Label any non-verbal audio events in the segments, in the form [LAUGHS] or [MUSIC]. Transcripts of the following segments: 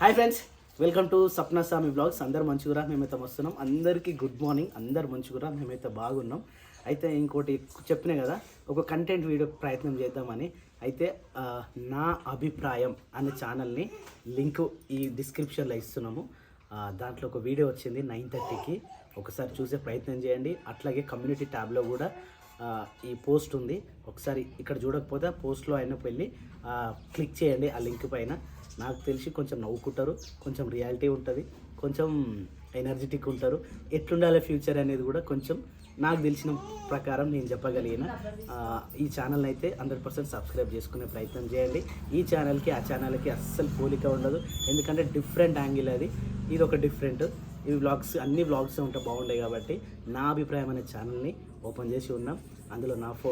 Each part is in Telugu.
Hi friends welcome to Sapna Swamy blogs. అందరు మంచిగురా? మేమైతే వస్తున్నాం అందరికీ గుడ్ మార్నింగ్. అందరు మంచిగురా? మేమైతే బాగున్నాం. అయితే ఇంకోటి చెప్పినా కదా ఒక కంటెంట్ వీడియో ప్రయత్నం చేద్దామని. అయితే నా అభిప్రాయం అనే ఛానల్ని లింక్ ఈ డిస్క్రిప్షన్లో ఇస్తున్నాము. దాంట్లో ఒక వీడియో వచ్చింది నైన్ థర్టీకి. ఒకసారి చూసే ప్రయత్నం చేయండి. అట్లాగే కమ్యూనిటీ ట్యాబ్లో కూడా ఈ పోస్ట్ ఉంది. ఒకసారి ఇక్కడ చూడకపోతే పోస్ట్లో అయినప్పుడు వెళ్ళి క్లిక్ చేయండి ఆ లింక్ పైన. నాకు తెలిసి కొంచెం నవ్వుకుంటారు కొంచెం రియాలిటీ ఉంటుంది కొంచెం ఎనర్జెటిక్ ఉంటారు. ఎట్లుండాలి ఫ్యూచర్ అనేది కూడా కొంచెం నాకు తెలిసిన ప్రకారం నేను చెప్పగలిగిన ఈ ఛానల్ అయితే హండ్రెడ్ పర్సెంట్ సబ్స్క్రైబ్ చేసుకునే ప్రయత్నం చేయండి. ఈ ఛానల్కి ఆ ఛానల్కి అస్సలు పోలిక ఉండదు. ఎందుకంటే డిఫరెంట్ యాంగిల్ అది. ఇది ఒక డిఫరెంట్ ఈ వ్లాగ్స్ అన్ని వ్లాగ్స్ ఉంటే బాగుంటాయి కాబట్టి నా అభిప్రాయం అనే ఛానల్ని ఓపెన్ చేసి ఉన్నాం. అందులో నా ఫో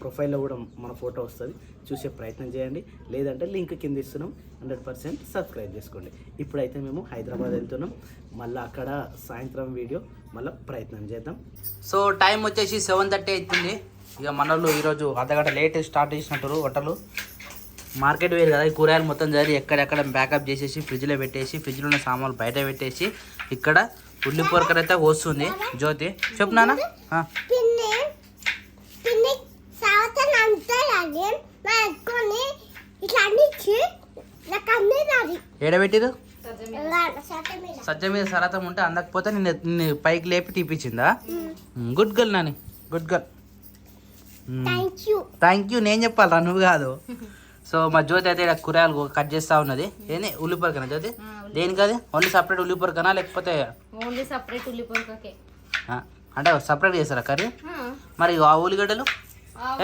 ప్రొఫైల్లో కూడా మన ఫోటో వస్తుంది. చూసే ప్రయత్నం చేయండి. లేదంటే లింక్ కింద ఇస్తున్నాం. హండ్రెడ్ పర్సెంట్ సబ్స్క్రైబ్ చేసుకోండి. ఇప్పుడైతే మేము హైదరాబాద్ వెళ్తున్నాం. మళ్ళీ అక్కడ సాయంత్రం వీడియో మళ్ళీ ప్రయత్నం చేద్దాం. సో టైం వచ్చేసి సెవెన్ థర్టీ అవుతుంది ఇక మనోళ్ళు ఈరోజు అర్ధగంట లేట్ స్టార్ట్ చేసినట్టు వంటలు మార్కెట్ వేరు కదా. ఈ కూరగాయలు మొత్తం జరిగి ఎక్కడెక్కడ బ్యాకప్ చేసేసి ఫ్రిడ్జ్లో పెట్టేసి ఫ్రిడ్జ్లో ఉన్న సామాన్లు బయట పెట్టేసి ఇక్కడ ఉల్లి అయితే వస్తుంది. జ్యోతి చెప్పు నాన్న ఆ, పిన్ని పిన్ని సంవత్సరం అంతలాగే మా అక్కని ఇట్లా అందించి నాకు అన్నీ రాదు ఏడబెట్టిరు సత్య మీద సజ్జ మీద సరతం ఉంటే అందకపోతే నిన్ను నిన్ను పైకి లేపి తీపిచ్చిందా good girl Nani good girl. Thank you నేను చెప్పాలరా నువ్వు కాదు. సో మా జ్యోతి అయితే ఇక్కడ కూరగాయలు కట్ చేస్తా ఉన్నది. ఏంది? ఉల్లి పొరకనా జ్యోతి? దేనికి అది ఓన్లీ సపరేట్ ఉల్లి పొరకనా లేకపోతే ఓన్లీ సపరేట్ అంటే సపరేట్ చేస్తారా కర్రీ? మరి ఆ ఉల్లిగడ్డలు?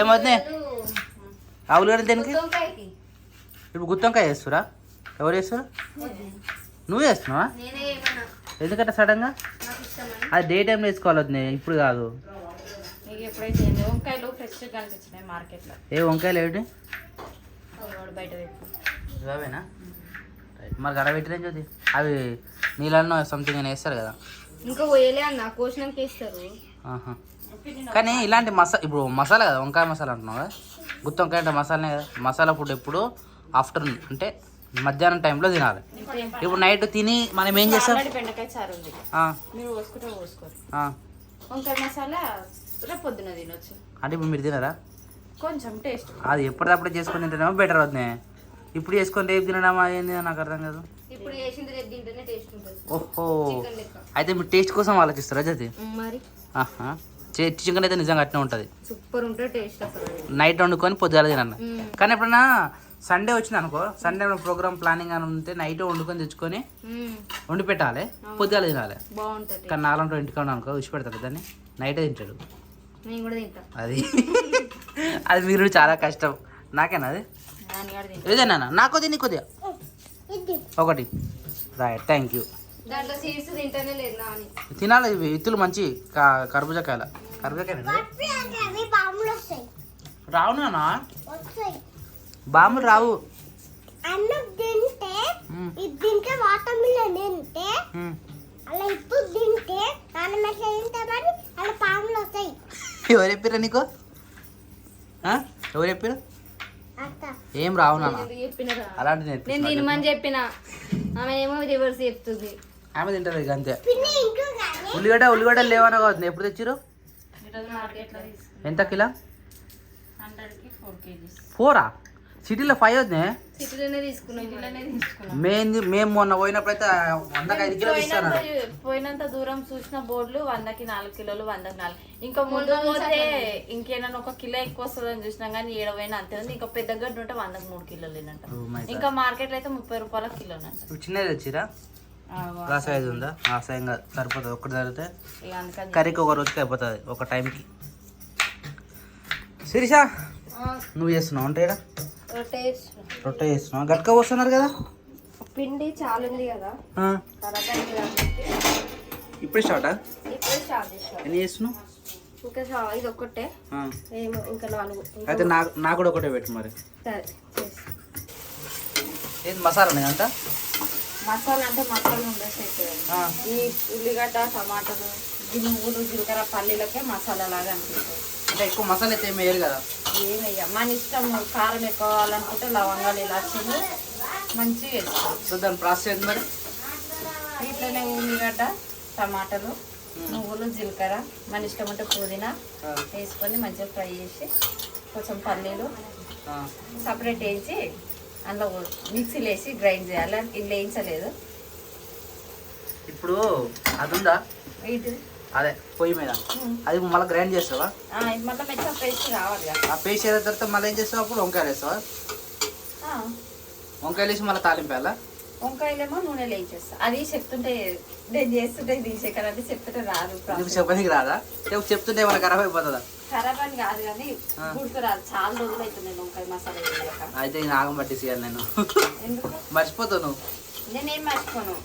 ఏమవుతుంది ఆ ఉల్లిగడ్డలు దేనికి? ఇప్పుడు గుత్తొంకాయ చేస్తురా? ఎవరు చేస్తురా నువ్వు చేస్తున్నావా? ఎందుకంటే సడన్గా? అది డే టైంలో వేసుకోవాలి ఇప్పుడు కాదు. వంకాయలు ఫ్రెష్గా మార్కెట్లో. ఏ వంకాయలు ఏమిటి? బయట అవేనా మరి గడబెట్టిన జ్యోతి? అవి నీళ్ళల్లో సంథింగ్ అని వేస్తారు కదా. ఇంకా పోయలే అన్న కోసినాక వేస్తారు. ఆహా. కానీ ఇలాంటి మసా ఇప్పుడు మసాలా కదా వంకాయ మసాలా అంటున్నావు? కదా గుత్తి వంకాయ అంటే మసాలానే కదా. మసాలా ఫుడ్ ఎప్పుడు? ఆఫ్టర్నూన్ అంటే మధ్యాహ్నం టైంలో తినాలి. ఇప్పుడు నైట్ తిని మనం ఏం చేస్తాం? ఆల్రెడీ బెండకాయ చారు ఉంది. ఆ, మీరు పోసుకుంటే పోసుకోరు ఆ. వంకాయ మసాలా రేపు పొద్దున తినొచ్చు. అంటే ఇప్పుడు మీరు తినరా? కొంచెం టేస్ట్. అది ఎప్పటికప్పుడు చేసుకొని తింటేనేమో బెటర్ అవుతుంది. ఇప్పుడు చేసుకొని రేపు తినడమా ఏంది నాకు అర్థం కాదు. ఇప్పుడు వేసింది రేపు తింటేనే టేస్ట్ ఉంటుంది. ఓహో. చికెన్ లెక్క. అయితే మీరు టేస్ట్ కోసం ఆలోచిస్తారా జతి? మరి. ఆహా. చికెన్ అయితే నిజంగా అట్నే ఉంటుంది. సూపర్ ఉంటుంది టేస్ట్ అసలు. నైట్ వండుకొని పొద్దుగాల తినన్న మ్మ్. కానీ ఎప్పుడన్నా సండే వచ్చింది అనుకో సండే ప్రోగ్రామ్ ప్లానింగ్ అని ఉంటే నైట్ వండుకొని తెచ్చుకొని. వండి పెట్టాలి పొద్దుగాల తినాలి. బాగుంటుంది. కానీ నాలంటూ ఇంటికి అనుకో విసి పెడతాడు దాన్ని నైటే తింటాడు. నేను కూడా తింటా. అది. అది మీరు చాలా కష్టం. నాకేనా అది? ఏదేనా నాకు తిని కొద్దిగా ఒకటి. రైట్ థ్యాంక్ యూ తినాలి ఇవి విత్తులు మంచి కా- కర్బూజాకాయల. అంటే అవి బాంబులు రావు. అన్నం తింటే. ఇది తింటే వాటర్ మిలన్ తింటే మ్మ్. అలా ఇప్పుడు తింటే నాన్న మెట్ల తింటే మరి అలా పాములు వస్తాయి. ఎవరు చెప్పారా నీకు? ఎవరు చెప్పారు ఏం రావు నాన్న. అలాంటి నేను. తినమని చెప్పిన. ఆమె ఏమో రివర్స్ చెప్తుంది. ఆమె తింటారు ఇక అంతే. పిన్ని ఇంకో కానీ ఉల్లిగడ్డ ఉల్లిగడ్డ లేవన కావద్దు ఎప్పుడు తెచ్చిరు ఎంత కిలో? ఫోరా? సిటీలో ఫైవ్ అవుతుంది. సిటీలోనే తీసుకున్నాం. మేము మేము మొన్న పోయినప్పుడైతే వందకి ఐదు కిలోలు ఇస్తాను పోయినంత దూరం చూసిన బోర్డులు వందకి నాలుగు కిలోలు వందకి నాలుగు. ఇంకా ముందు పోతే ఇంకేమైనా ఒక కిలో ఎక్కువ వస్తుందని చూసినాం కానీ ఏడవైనా అంతే ఉంది. ఇంకా పెద్ద గడ్డ ఉంటే వందకి మూడు కిలోలు తినంట Oh. ఇంకా మార్కెట్లో అయితే ముప్పై రూపాయల కిలోనంట ఇప్పుడు చిన్నది తెచ్చిరా? ఆ సైజ్ ఉందా? ఆ సైజ్ ఇంకా సరిపోతుంది. ఒక్కటి జరిగితే కర్రీకి ఒక రోజుకి అయిపోతుంది ఒక టైంకి శిరీష నువ్వు చేస్తున్నావు? అంటే రొట్టె చేస్తున్నావు గట్క వస్తున్నారు కదా? పిండి చాలా ఉంది కదా ఇప్పుడే స్టార్టా? ఇప్పుడు స్టార్ట్ చేసాం ఎన్ని చేస్తున్నావు? ఇంకా ఇది ఒక్కటే. ఏమో ఇంకా నాలుగు. అయితే నాకు నాకు కూడా ఒకటే పెట్టు మరి. ఏంది మసాలా అంతా? మసాలా అంటే మసాలా ఉండేసి ఆ, ఈ ఉల్లిగడ్డ టమాటాలు జినుగులు జీలకర్ర పల్లీలకే మసాలా లాగా అనిపిస్తుంది. అంటే ఎక్కువ మసాలా అయితే ఏమి వేయరు కదా? ఏమయ్యా? మన ఇష్టం కారం ఎక్కువ కావాలనుకుంటే లవంగాలు ఇలాచీలు మంచిగా వేసుకోవచ్చు సో దాని ప్రాసెస్ మరి? ఇట్లనే ఉల్లిగడ్డ టమాటాలు నువ్వులు జీలకర్ర మన ఇష్టం ఉంటే పుదీనా వేసుకొని మంచిగా ఫ్రై చేసి కొంచెం పల్లీలు సపరేట్ వేసి అందులో మిక్సీలో వేసి గ్రైండ్ చేయాలి. ఇల్లు వేయించలేదు ఇప్పుడు అది ఉందా? వీటి అదే పొయ్యి మీద. అది మళ్ళీ గ్రైండ్ చేస్తావా? ఇది మొత్తం పేస్ట్ కదా. ఆ పేస్ట్ అయిన తర్వాత మళ్ళీ ఏం చేస్తావు అప్పుడు? వంకాయలు వేస్తావా? వంకాయలు వేసి మళ్ళీ తాలింపేయాలా వంకాయలేమో నూనెలో వేయించేస్తా అది చెప్తుంటే నేను చేస్తుంటే తీసేకాలంటే చెప్తుంటే రాదు. చెప్పడానికి రాదా? చెప్పు చెప్తుంటే ఏమైనా ఖరాబ్ అయిపోతుందా? ఖరాబ్ అని కాదు కానీ. గుర్తు రాదు. చాలా రోజులు అవుతుంది నేను వంకాయ మసాలా అయితే నేను ఆగం పట్టేసేయాలి నేను. ఎందుకు? మర్చిపోతావు నువ్వు. నేనేం మర్చిపోను.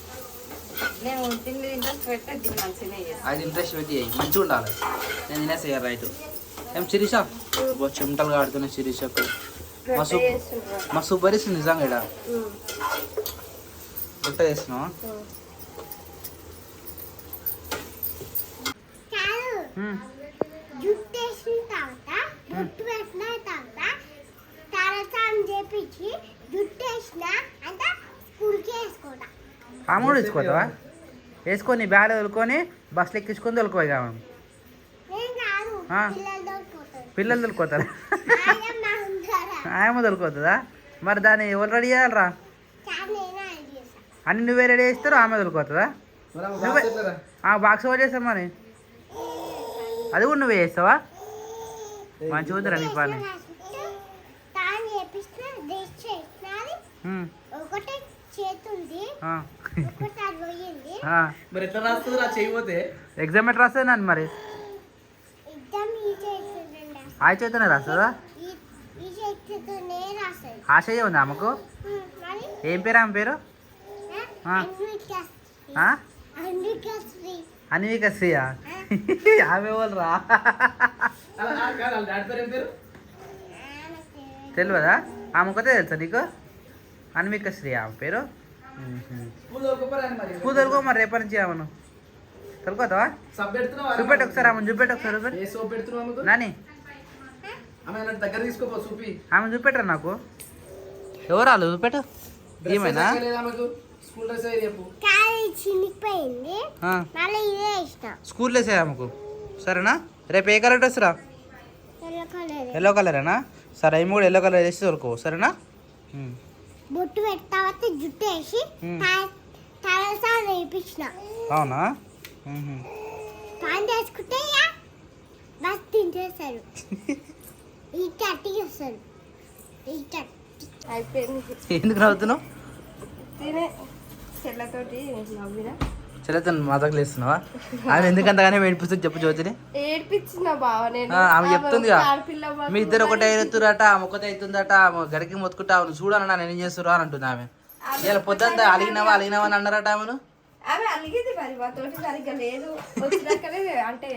అది ఇంట్రెస్ట్ పెట్టి. మంచిగా ఉండాలి. నేను తినేసేయాలి రైట్ ఏం శిరీష? చెమటలు కాడుతున్నాయి శిరీషకు. మస్తు మస్తు భరిస్తుంది నిజంగా ఇక్కడ గుట్ట చేస్తున్నావా కాదు హ్మ్. జుట్టు వేసిన తర్వాత జుట్టు వేసిన తర్వాత తలస్నానం చేపించి జుట్టు వేసిన అంటే స్కూల్కి వేసుకోవడం ఆమె కూడా వేసుకోతావా వేసుకొని బ్యాగ్ వదులుకొని బస్సులు ఎక్కించుకొని తొలుకోయి కావాలి నేను కాదు ఆ. పిల్లలు తొలుకోతారా? ఆయమ్మ తొలుకోతుందా? మరి దాన్ని ఎవరు రెడీ చేయాలరా? అన్ని నువ్వే రెడీ చేస్తారు ఆమె తొలుకోతుందా? నువ్వే ఆ బాక్స్ ఎవరు చేస్తావు మరి? అది కూడా నువ్వే చేస్తావా? మంచిగా ఉందిరా నీ పని. ఒకటే చేతుంది. మరి ఎట్లా రాస్తుంది? రా చేయబోతే ఎగ్జామ్ ఎట్లా రాస్తుంది నన్ను మరి? ఆ చేతనే రాస్తుందా? ఆశయ్య ఉంది ఆమెకు? మరి? ఏం పేరు ఆమె పేరు? ఆ. అన్విక శ్రీయా? ఆమె వాళ్ళు రా అలా ఆ కాదు వాళ్ళ డాడీ పేరు ఏం పేరు? తెలియదా ఆమె కొత్త తెలుసా నీకు? అన్విక శ్రీ ఆమె పేరు? స్కూల్ దొరకపోరా మరి స్కూల్ రేపటి నుంచి ఆమెను పెడుతున్నావా చూపెట్టు ఒకసారి ఆమెను చూపెట్టు ఒకసారి నాని. ఆమె దగ్గర తీసుకోపో చూపి. ఆమె చూపెట్టరా నాకు? ఎవరు వాళ్ళు చూపెట్టు ఏమైనా స్కూల్ డ్రెస్ అయ్యి చెప్పు. కాలి చినిగిపోయింది. ఆ, మళ్ళీ ఇదే ఇష్టం. స్కూల్లో వేసే ఆమెకు? సరేనా? రేపు ఏ కలర్ డ్రెస్ రా? Yellow colour. ఎల్లో కలరేనా? సరే అవి కూడా ఎల్లో కలర్ వేసి తొలుకో. సరేనా. బొట్టు పెట్టిన తర్వాత జుట్టు వేసి మ్మ్. తలసా వేయించిన అవునా. పాన్ చేసుకుంటే ఇక బస్ తింటేస్తారు. ఈ చట్టి వస్తారు. ఈ చట్టి అయిపోయింది. ఎందుకు నవ్వుతున్నావు? తినే. చెల్లతోటి నవ్విన చెల్లెతో వేస్తున్నావా ఆమె ఎందుకంతగానే ఏడిపిస్తుంది చెప్పు జ్యోతిని. ఏడ్పించిన బావ నేను? ఆ, ఆమె మాకు మీ ఇద్దరు ఒకటే అవుతురట ఆమె ఒకటే అవుతుందట ఆమె గడికి మొత్తుకుంటా ఆమెను చూడాలన్నా నేను ఏం చేస్తురా అని అంటుంది ఆమె. ఇలా పొద్దుంతా అలిగినావా అలిగినావా అని అన్నారట ఆమెను? ఆమె అలిగింది మరి మా తోటి సరిగ్గా లేదు. వచ్చినాకనే అంటే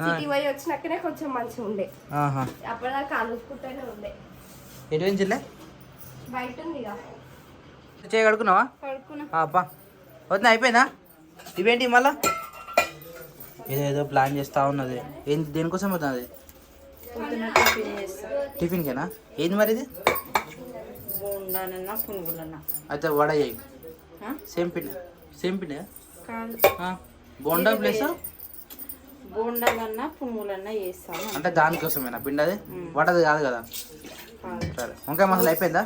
సిటీ పోయి వచ్చినాకనే కొంచెం మంచిగా ఉండే. ఆహా. అప్పటిదాకా అలుసుకుంటూనే ఉండే. ఎటువేం చెల్లె బయట ఉంది ఇక చేయ కడుకున్నావా పడుకున్నా అబ్బా వద్దా అయిపోయిందా? ఇవేంటి మళ్ళా? ఏదో ప్లాన్ చేస్తా ఉన్నది. ఏం దేనికోసం అవుతుంది టిఫిన్కేనా? ఏంది మరి ఇది అయితే వడ చేయి? సేమ్ పిండి. సేమ్ పిండి? బోండా ప్లేస్? బోండాలన్నా పునుగులన్నా చేస్తాను. అంటే దానికోసమేనా పిండి అది? వడది కాదు కదా? సరే. వంకాయ మసాలా అయిపోయిందా?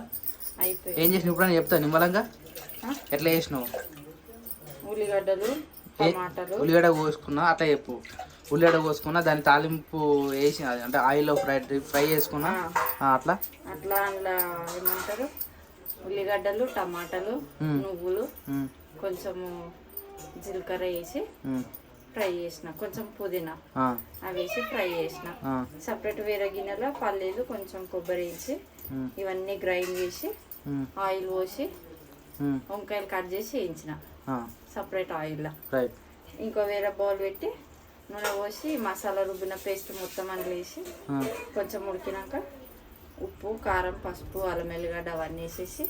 అయిపోయి ఏం చేసినావు? ఇప్పుడు చెప్తావు నిమ్మలంగా? ఆ? ఎట్లా చేసినావు? ఉల్లిగడ్డలు టమాటాలు. ఉల్లిగడ్డ కోసుకున్నా అట్లా చెప్పు. ఉల్లిగడ్డ కోసుకున్నా దాని తాలింపు వేసి అంటే ఆయిల్లో ఫ్రై ఫ్రై చేసుకున్నా అట్లా? అట్లా అందులో ఏమంటారు? ఉల్లిగడ్డలు టమాటాలు. నువ్వులు కొంచెము జీలకర్ర వేసి ఫ్రై చేసిన కొంచెం పుదీనా అవి వేసి ఫ్రై చేసిన. సపరేట్ వేరే గిన్నెలో పల్లీలు కొంచెం కొబ్బరి వేసి ఇవన్నీ గ్రైండ్ చేసి ఆయిల్ పోసి వంకాయలు కట్ చేసి వేయించిన. సపరేట్ ఆయిల్లో రైట్ ఇంకో వేరే బౌల్ పెట్టి నూనె పోసి మసాలా రుబ్బిన పేస్ట్ మొత్తం అందులో కొంచెం ఉడికినాక ఉప్పు కారం పసుపు అల్లం ఎల్లిగడ్డ అవన్నీ వేసేసి.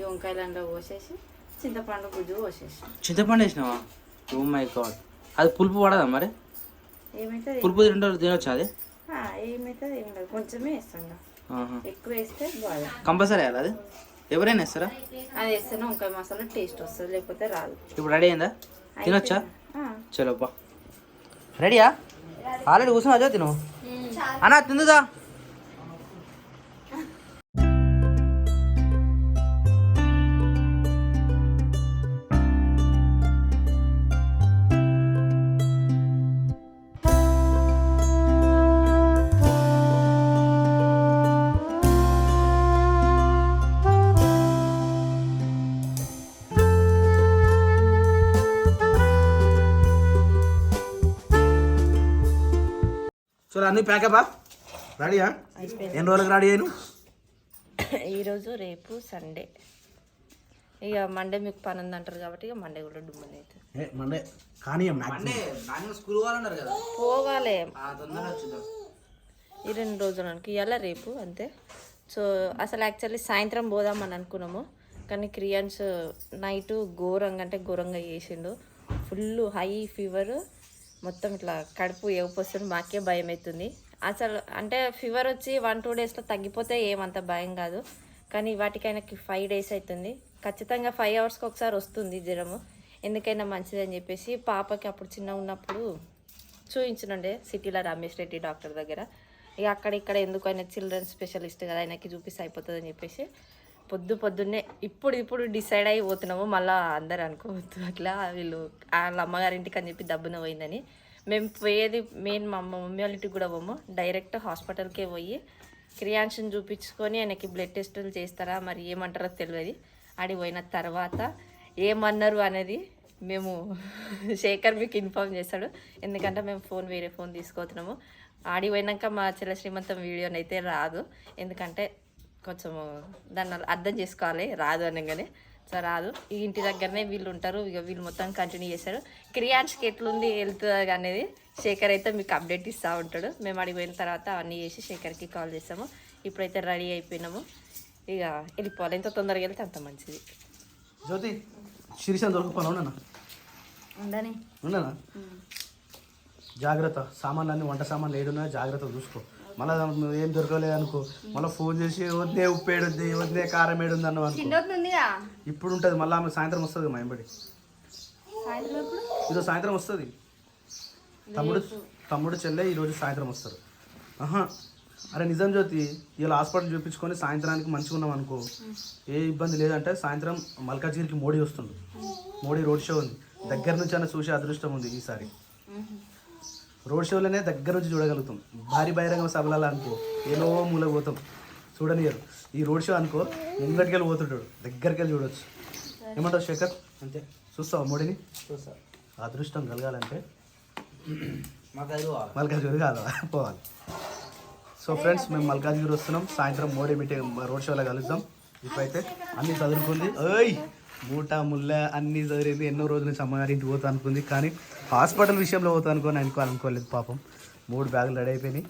ఈ వంకాయలు అందులో పోసేసి చింతపండు గుజ్జు పోసేసి చింతపండు వేసినావా? ఓ మై గాడ్ అది పులుపు పడదా మరి? ఏమైతే పులుపు తింటే తినొచ్చా అది? ఏమైతే ఏం లేదు. కొంచెమే వేస్తాం. ఎక్కువ వేస్తే బాగా. కంపల్సరీ అది? ఎవరైనా వేస్తారా? అది వేస్తేనే వంకాయ మసాలా టేస్ట్ వస్తుంది లేకపోతే రాదు. ఇప్పుడు రెడీ అయిందా? తినొచ్చా? ఆ. చలో బా. రెడీయా? ఆల్రెడీ కూర్చున్నా తిను. అన్నా తిందుదా? చలో అన్ని ప్యాకపా రెడీయా ఎన్ని రోజులకు రెడీ అయ్యాను ఈరోజు రేపు సండే ఇక మండే మీకు పని ఉంది అంటారు కాబట్టి ఇక మండే కూడా డుమ్మని అవుతుంది ఏ మండే కానీ స్కూల్ కదా. పోవాలి. ఈ రెండు రోజులకి ఇవాళ రేపు అంతే. సో అసలు యాక్చువల్లీ సాయంత్రం పోదామని అనుకున్నాము. కానీ క్రియాన్స్ నైట్ ఘోరంగా అంటే ఘోరంగా చేసిండు. ఫుల్ హై ఫీవర్ మొత్తం ఇట్లా కడుపు ఎగపొస్తుంది మాకే భయం అవుతుంది అసలు అంటే ఫీవర్ వచ్చి వన్ టూ డేస్లో తగ్గిపోతే ఏమంత భయం కాదు. కానీ వాటికి ఆయనకి ఫైవ్ డేస్ అవుతుంది ఖచ్చితంగా ఫైవ్ అవర్స్కి ఒకసారి వస్తుంది జ్వరము. ఎందుకైనా మంచిదని చెప్పేసి పాపకి అప్పుడు చిన్న ఉన్నప్పుడు చూపించనుండే సిటీలో రమేష్ రెడ్డి డాక్టర్ దగ్గర. ఇక అక్కడ ఇక్కడ ఎందుకు చిల్డ్రన్ స్పెషలిస్ట్ కదా ఆయనకి చూపిస్తే అయిపోతుంది అని చెప్పేసి పొద్దు పొద్దున్నే ఇప్పుడు ఇప్పుడు డిసైడ్ అయిపోతున్నాము మళ్ళీ అందరు అనుకోవద్దు. అట్లా వీళ్ళు వాళ్ళ అమ్మగారింటికి అని చెప్పి దబ్బున పోయిందని. మేము పోయేది మెయిన్ మా అమ్మ మమ్మీ వాళ్ళ ఇంటికి కూడా పోము. డైరెక్ట్ హాస్పిటల్కే పోయి క్రియాన్షన్ చూపించుకొని ఆయనకి బ్లడ్ టెస్టులు చేస్తారా మరి ఏమంటారో తెలియదు. ఆడి పోయిన తర్వాత ఏమన్నారు అనేది మేము [LAUGHS] శేఖర్ మీకు ఇన్ఫామ్ చేస్తాడు. ఎందుకంటే మేము ఫోన్ వేరే ఫోన్ తీసుకోతున్నాము. ఆడి పోయినాక మా చెల్ల శ్రీమంతం వీడియోని అయితే రాదు. ఎందుకంటే కొంచెము దాన్ని అర్థం చేసుకోవాలి రాదు అనగానే. సో రాదు. ఈ ఇంటి దగ్గరనే వీళ్ళు ఉంటారు. ఇక వీళ్ళు మొత్తం కంటిన్యూ చేశారు క్రియాన్స్కి ఎట్లుంది హెల్త్ అనేది శేఖర్ అయితే మీకు అప్డేట్ ఇస్తూ ఉంటాడు. మేము అడిగి పోయిన తర్వాత అవన్నీ చేసి శేఖర్కి కాల్ చేసాము ఇప్పుడైతే రెడీ అయిపోయినాము. ఇక వెళ్ళిపోవాలి. ఎంత తొందరగా వెళ్తే అంత మంచిది. జ్యోతి శిరీషం దొరకపోనా ఉండనా? ఉండని. ఉండనా? జాగ్రత్త. సామాన్లు వంట సామాన్లు ఏడున్నాయో జాగ్రత్త చూసుకో. మళ్ళీ ఏం దొరకలేదు అనుకో. మళ్ళీ ఫోన్ చేసి వద్దే ఉప్పు ఏడుంది వద్దే కారం ఏడుంది ఉందిగా ఇప్పుడు ఉంటుంది మళ్ళీ ఆమె సాయంత్రం వస్తుంది మా ఇంబడి ఈరోజు సాయంత్రం వస్తుంది. తమ్ముడు తమ్ముడు చెల్లె ఈరోజు సాయంత్రం వస్తారు. ఆహా. అరే నిజం జ్యోతి ఇలా హాస్పిటల్ చూపించుకొని సాయంత్రానికి మంచిగా ఉన్నాం అనుకో. ఏ ఇబ్బంది లేదంటే సాయంత్రం మల్కాజ్గిరికి మోడీ వస్తుంది మోడీ రోడ్ షో ఉంది. దగ్గర నుంచి అన్న చూసే అదృష్టం ఉంది ఈసారి. రోడ్ షోలోనే దగ్గర నుంచి చూడగలుగుతాం. భారీ బహిరంగ సభలలో అనుకో ఏదో మూల పోతాం. చూడనియరు. ఈ రోడ్ షో అనుకో ముంగటికి వెళ్ళి పోతుంటాడు. దగ్గరికి వెళ్ళి చూడొచ్చు. ఏమంటావు శేఖర్? అంతే. చూస్తావా మోడీని? చూస్తా. అదృష్టం కలగాలంటే? మల్కాజ్గిరి కాదు పోవాలి. సో ఫ్రెండ్స్ మేము మల్కాజ్గిరి వస్తున్నాం. సాయంత్రం మోడీ మీటింగ్ రోడ్ షోలో కలుద్దాం. ఇప్పుడైతే అన్ని చదువుకుంది. ఓయ్ మూట ముల్ల అన్ని చదివింది. ఎన్నో రోజుల నుంచి అమ్మగారి ఇంటికి పోతా అనుకుంది. కానీ హాస్పిటల్ విషయంలో పోతా అనుకోని అనుకో అనుకోలేదు పాపం. మూడు బ్యాగులు రెడీ అయిపోయినాయి.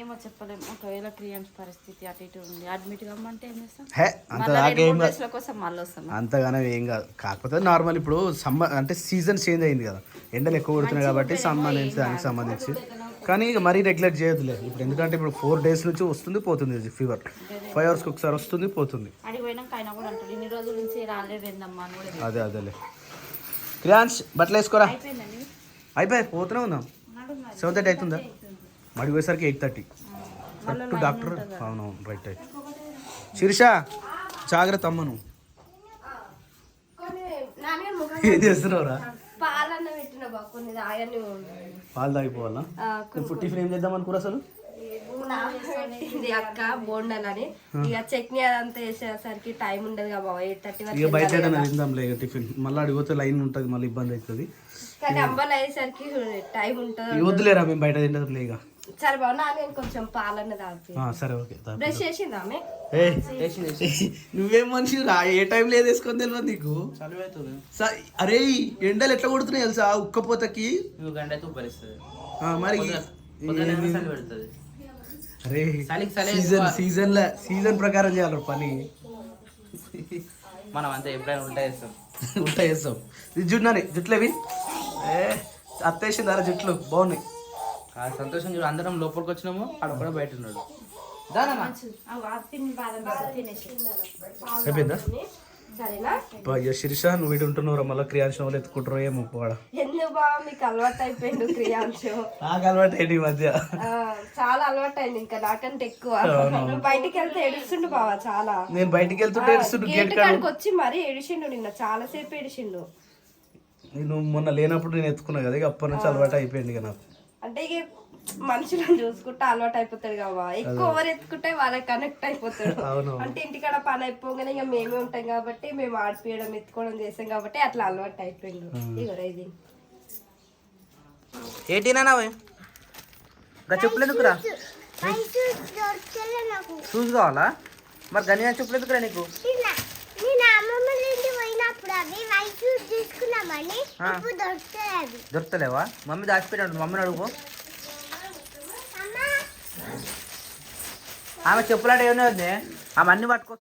ఏమో చెప్పలేము ఒకవేళ క్రియాన్స్ పరిస్థితి అటు ఇటు ఉంది. అడ్మిట్ కమ్మంటే ఏం చేస్తాం? హే అంత మళ్ళీ దాకేం కోసం వస్తాం. అంతగానో ఏం కాదు. కాకపోతే నార్మల్ ఇప్పుడు సమ్మర్ అంటే సీజన్ చేంజ్ అయింది కదా. ఎండలు ఎక్కువ కొడుతున్నాయి కాబట్టి సంబంధించి దానికి సంబంధించి. కానీ ఇక మరీ రెగ్యులేట్ చేయదులే ఇప్పుడు ఎందుకంటే ఇప్పుడు ఫోర్ డేస్ నుంచి వస్తుంది పోతుంది ఫీవర్ ఫైవ్ అవర్స్కి ఒకసారి వస్తుంది పోతుంది. అదే అదేలే. క్రియాన్స్ బట్టలు వేసుకోరా? అయిపోయి పోతూనే ఉందాం సెవెన్ థర్టీ అవుతుందా? మడి పోయేసరికి ఎయిట్ థర్టీ. కరెక్ట్ డాక్టర్ అవునవును రైట్ రైట్ శిరీష జాగ్రత్త అమ్మను ఏం చేస్తున్నావురా? పాలు తాగిపోవాలా? ఇప్పుడు టిఫిన్ ఏం చేద్దాం అనుకురా అసలు? పెట్టింది అక్క బోండాలని. ఇక చట్నీ అదంతా వేసేసరికి టైం ఉండదు కదా బాబా ఎయిట్ థర్టీ ఇక వరకు బయట ఏదైనా తిందాంలే ఇక టిఫిన్. మళ్ళీ అడిగిపోతే లైన్ ఉంటుంది మళ్ళీ ఇబ్బంది అవుతుంది కానీ అమ్మాయిలు అయ్యేసరికి టైం ఉంటుంది ఇక వద్దులేరా మేము బయట తింటాంలే ఇక. సరే బాబు నేను కొంచెం పాలన్న తాగుతుంది ఆ, సరే ఓకే. బ్రష్ చేసిందా ఆమె? ఏయ్, నువ్వేం మనిషి రా ఏ టైంలో ఏది వేసుకొని తెలియదు నీకు. చలివి అవుతుంది స- అరే ఎండలు ఎట్లా కొడుతున్నాయి తెలుసా ఉక్కపోతకి? నువ్వు గంట అయితే ఉబ్బరిస్తుంది. ఆ, మరి పొద్దున చలి పెడుతుంది. అరే సీజన్ సీజన్ ల సీజన్ ప్రకారం చేయాలి పని. మనం అంతే ఎప్పుడైనా ఉంటా చేస్తాం. ఉంటా చేస్తాం. ఇది జుట్టుని జుట్లు అవి ఏ అత్తేసింది అరే జుట్లు బాగున్నాయి. ఆ సంతోషం చూడు అందరం లోపలికి వచ్చినాము ఆడ కూడా బయట ఉన్నాడు. దానమ్మా. అయిపోయిందా? సరేనా? అయ్యో శిరీష నువ్వు వీడు ఉంటున్నావు మళ్ళీ క్రియాన్షన్ వాళ్ళు ఎత్తుకుంటారో ఏమో పోవాడ ఎందుకు బావ మీకు అలవాటు అయిపోయిండు క్రియాంశు? నాకు అలవాటు ఏంటి ఈ మధ్య. చాలా అలవాటు అయింది ఇంకా నాకంటే ఎక్కువ. నువ్వు బయటికి వెళ్తే ఏడుస్తుండు బావ చాలా. నేను బయటికి వెళ్తుంటే ఏడుస్తుండు గేట్ కాడ కాడికి వచ్చి మరీ ఏడిచిండు నిన్న చాలా సేపు ఏడిచిండు నేను మొన్న లేనప్పుడు నేను ఎత్తుకున్నా కదా ఇక అప్పటి నుంచి అలవాటు అయిపోయింది ఇక నాకు. అంటే మనుషులను చూసుకుంటే అలవాటు అయిపోతాడు కదా ఎక్కువ ఓవర్ ఎత్తుకుంటే వాళ్ళకి కనెక్ట్ అయిపోతాడు. అంటే ఇంటికాడ పని అయిపోగానే ఇక మేమే ఉంటాం కాబట్టి మేము ఆడిపియడం ఎత్తుకోవడం చేస్తాం కాబట్టి అట్లా అలవాటు అయిపోయింది ఇగో ఇది. ఏటీనా ఇంకా చెప్పులు ఎందుకురా షూస్ కావాలా? మరి గనియా చెప్పులు ఎందుకురా నీకు? దొరుకుతలేవా మమ్మీ దాచిపెట్టాడు మమ్మీని అడుగు అమ్మా ఆమె చెప్పులాంటి ఏమైనా ఉంది? ఆమె అన్ని పట్టుకో